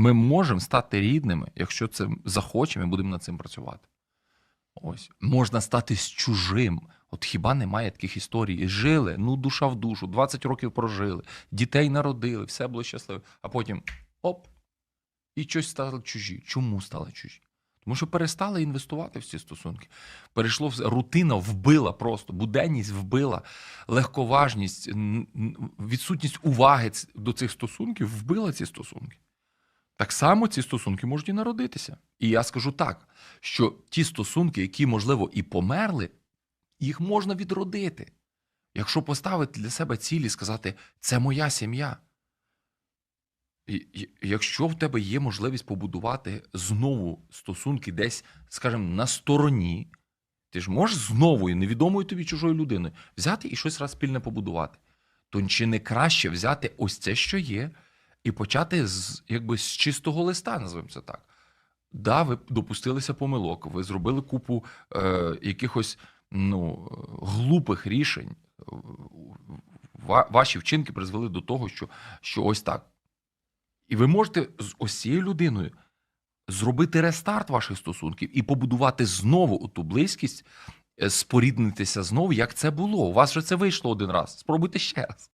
Ми можемо стати рідними, якщо це захочемо і будемо над цим працювати. Ось можна стати з чужим. От хіба немає таких історій? Жили, ну душа в душу, 20 років прожили, дітей народили, все було щасливо. А потім оп, і щось стали чужі. Чому стали чужі? Тому що перестали інвестувати в ці стосунки. Перейшло все, рутина вбила просто, буденність вбила, легковажність, відсутність уваги до цих стосунків вбила ці стосунки. Так само ці стосунки можуть і народитися. І я скажу так, що ті стосунки, які, можливо, і померли, їх можна відродити. Якщо поставити для себе цілі сказати, це моя сім'я. І, якщо в тебе є можливість побудувати знову стосунки десь, скажімо, на стороні, ти ж можеш з новою, невідомою тобі чужою людиною взяти і щось раз спільне побудувати. То чи не краще взяти ось це, що є, і почати з, якби, з чистого листа, називаємо це так. Да, ви допустилися помилок, ви зробили купу е, якихось ну, глупих рішень. Ва- Ваші вчинки призвели до того, що, що ось так. І ви можете з ось цією людиною зробити рестарт ваших стосунків і побудувати знову ту близькість, е, споріднитися знову, як це було. У вас же це вийшло один раз. Спробуйте ще раз.